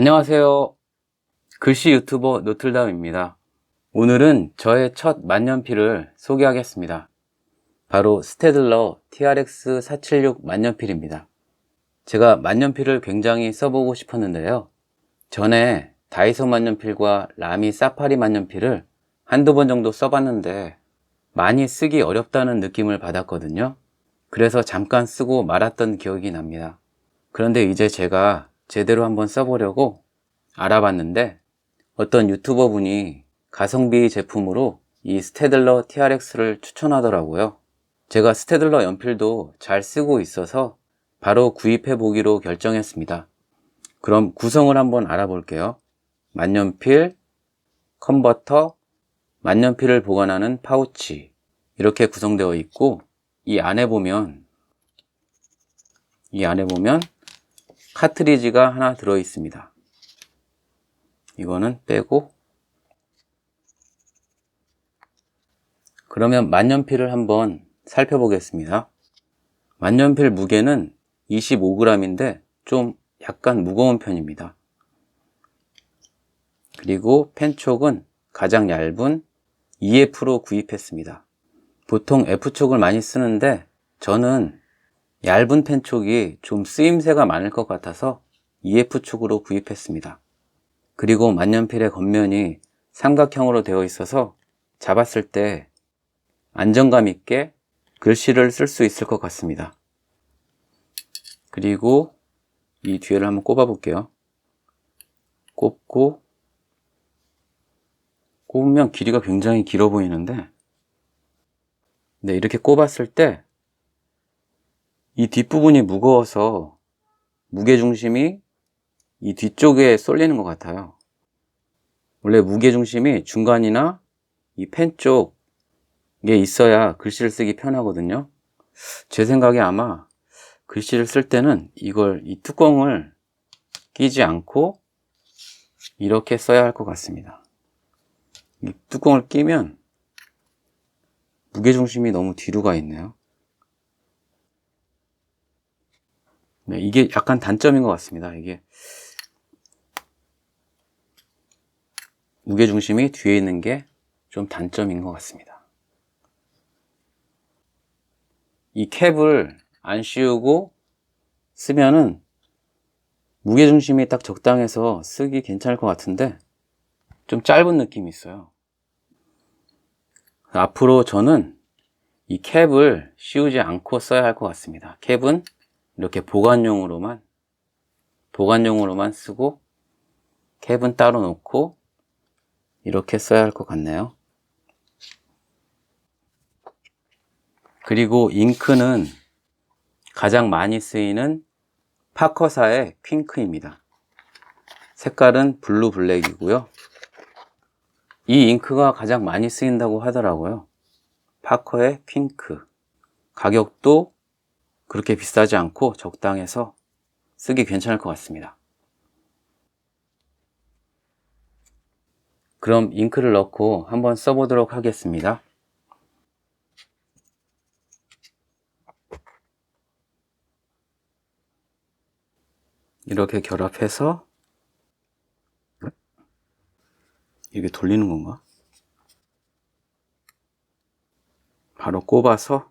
안녕하세요. 글씨 유튜버 노틀담입니다. 오늘은 저의 첫 만년필을 소개하겠습니다. 바로 스테들러 TRX 476 만년필입니다. 제가 만년필을 굉장히 써보고 싶었는데요. 전에 다이소 만년필과 라미 사파리 만년필을 한두 번 정도 써봤는데 많이 쓰기 어렵다는 느낌을 받았거든요. 그래서 잠깐 쓰고 말았던 기억이 납니다. 그런데 이제 제가 제대로 한번 써보려고 알아봤는데 어떤 유튜버 분이 가성비 제품으로 이 스테들러 TRX를 추천하더라고요. 제가 스테들러 연필도 잘 쓰고 있어서 바로 구입해 보기로 결정했습니다. 그럼 구성을 한번 알아볼게요. 만년필, 컨버터, 만년필을 보관하는 파우치 이렇게 구성되어 있고 이 안에 보면 이 안에 보면 카트리지가 하나 들어 있습니다. 이거는 빼고 그러면 만년필을 한번 살펴보겠습니다. 만년필 무게는 25g인데 좀 약간 무거운 편입니다. 그리고 펜촉은 가장 얇은 EF로 구입했습니다. 보통 F촉을 많이 쓰는데 저는 얇은 펜촉이 좀 쓰임새가 많을 것 같아서 EF촉으로 구입했습니다. 그리고 만년필의 겉면이 삼각형으로 되어 있어서 잡았을 때 안정감 있게 글씨를 쓸 수 있을 것 같습니다. 그리고 이 뒤에를 한번 꼽아 볼게요. 꼽고 꼽으면 길이가 굉장히 길어 보이는데 네, 이렇게 꼽았을 때 이 뒷부분이 무거워서 무게중심이 이 뒤쪽에 쏠리는 것 같아요. 원래 무게중심이 중간이나 이 펜 쪽에 있어야 글씨를 쓰기 편하거든요. 제 생각에 아마 글씨를 쓸 때는 이걸, 이 뚜껑을 끼지 않고 이렇게 써야 할 것 같습니다. 이 뚜껑을 끼면 무게중심이 너무 뒤로 가 있네요. 네, 이게 약간 단점인 것 같습니다. 이게 무게중심이 뒤에 있는 게 좀 단점인 것 같습니다. 이 캡을 안 씌우고 쓰면은 무게중심이 딱 적당해서 쓰기 괜찮을 것 같은데 좀 짧은 느낌이 있어요. 앞으로 저는 이 캡을 씌우지 않고 써야 할 것 같습니다. 캡은 이렇게 보관용으로만 보관용으로만 쓰고 캡은 따로 놓고 이렇게 써야 할 것 같네요. 그리고 잉크는 가장 많이 쓰이는 파커사의 퀸크입니다. 색깔은 블루 블랙이고요. 이 잉크가 가장 많이 쓰인다고 하더라고요. 파커의 퀸크. 가격도 그렇게 비싸지 않고 적당해서 쓰기 괜찮을 것 같습니다. 그럼 잉크를 넣고 한번 써보도록 하겠습니다. 이렇게 결합해서 이게 돌리는 건가? 바로 꼽아서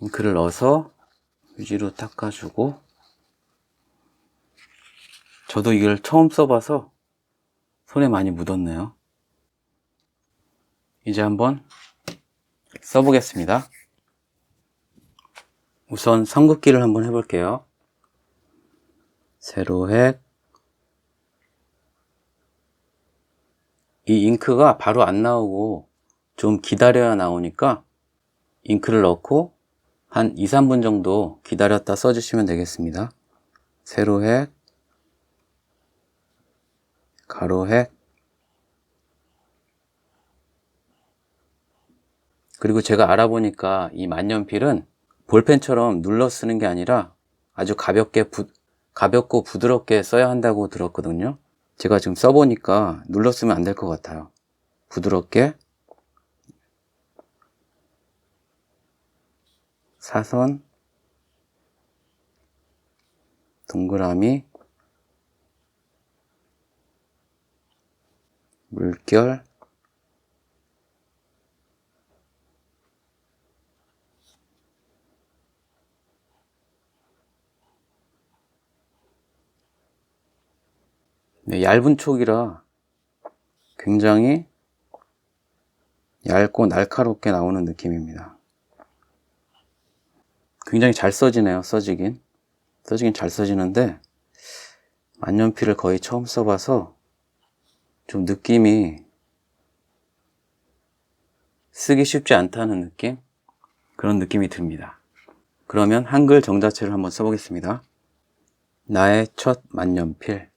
잉크를 넣어서 휴지로 닦아주고 저도 이걸 처음 써봐서 손에 많이 묻었네요. 이제 한번 써보겠습니다. 우선 성급기를 한번 해볼게요. 세로획 이 잉크가 바로 안 나오고 좀 기다려야 나오니까 잉크를 넣고 한 2, 3분 정도 기다렸다 써주시면 되겠습니다. 세로획, 가로획, 그리고 제가 알아보니까 이 만년필은 볼펜처럼 눌러 쓰는 게 아니라 아주 가볍게 부, 가볍고 부드럽게 써야 한다고 들었거든요. 제가 지금 써보니까 눌러 쓰면 안 될 것 같아요. 부드럽게 사선 동그라미 물결 네, 얇은 촉이라 굉장히 얇고 날카롭게 나오는 느낌입니다. 굉장히 잘 써지네요, 써지긴. 써지긴 잘 써지는데, 만년필을 거의 처음 써봐서 좀 느낌이 쓰기 쉽지 않다는 느낌? 그런 느낌이 듭니다. 그러면 한글 정자체를 한번 써보겠습니다. 나의 첫 만년필.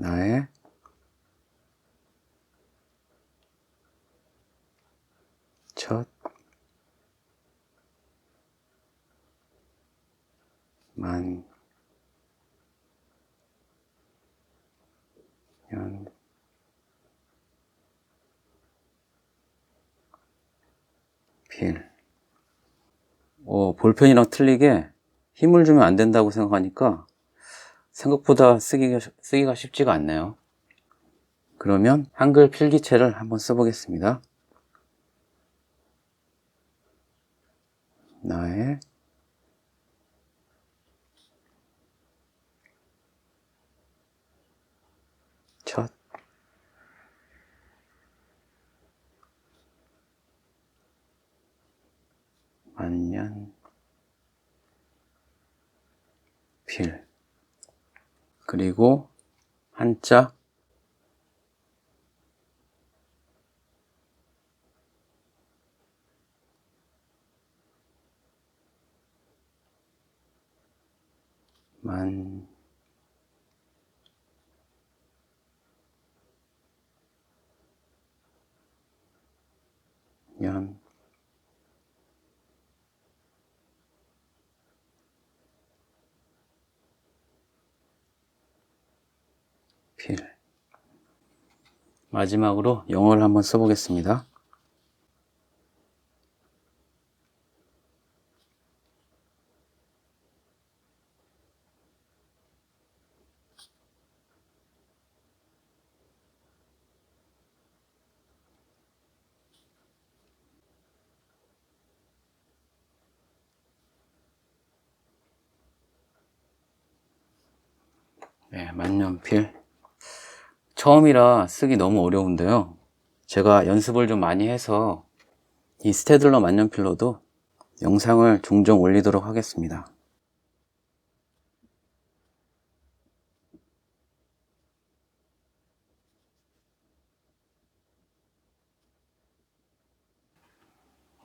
나의 첫 만, 연, 필. 어, 볼펜이랑 틀리게 힘을 주면 안 된다고 생각하니까 생각보다 쓰기가, 쓰기가 쉽지가 않네요. 그러면 한글 필기체를 한번 써보겠습니다. 나의 첫 만년 필 그리고 한자. 만. 년, 필. 마지막으로 영어를 한번 써보겠습니다. 네, 만년필. 처음이라 쓰기 너무 어려운데요. 제가 연습을 좀 많이 해서 이 스테들러 만년필로도 영상을 종종 올리도록 하겠습니다.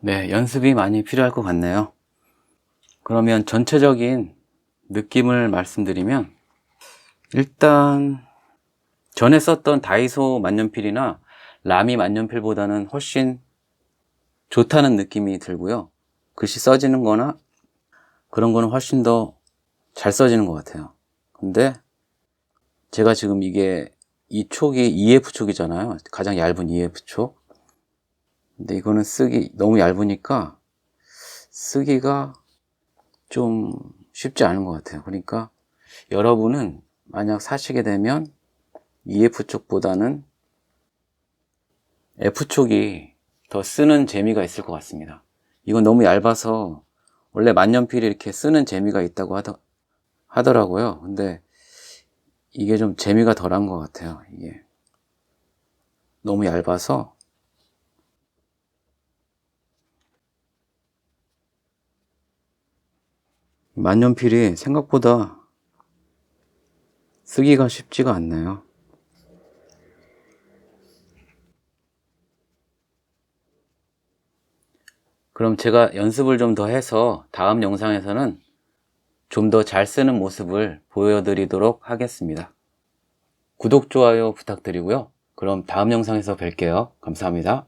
네, 연습이 많이 필요할 것 같네요. 그러면 전체적인 느낌을 말씀드리면 일단 전에 썼던 다이소 만년필이나 라미 만년필보다는 훨씬 좋다는 느낌이 들고요. 글씨 써지는 거나 그런 거는 훨씬 더 잘 써지는 것 같아요. 근데 제가 지금 이게 이 촉이 EF 촉이잖아요. 가장 얇은 EF 촉. 근데 이거는 쓰기 너무 얇으니까 쓰기가 좀 쉽지 않은 것 같아요. 그러니까 여러분은 만약 사시게 되면 EF 쪽보다는 F 쪽이 더 쓰는 재미가 있을 것 같습니다. 이건 너무 얇아서 원래 만년필이 이렇게 쓰는 재미가 있다고 하더, 하더라고요. 근데 이게 좀 재미가 덜한 것 같아요. 이게 너무 얇아서 만년필이 생각보다 쓰기가 쉽지가 않나요? 그럼 제가 연습을 좀 더 해서 다음 영상에서는 좀 더 잘 쓰는 모습을 보여드리도록 하겠습니다. 구독, 좋아요 부탁드리고요. 그럼 다음 영상에서 뵐게요. 감사합니다.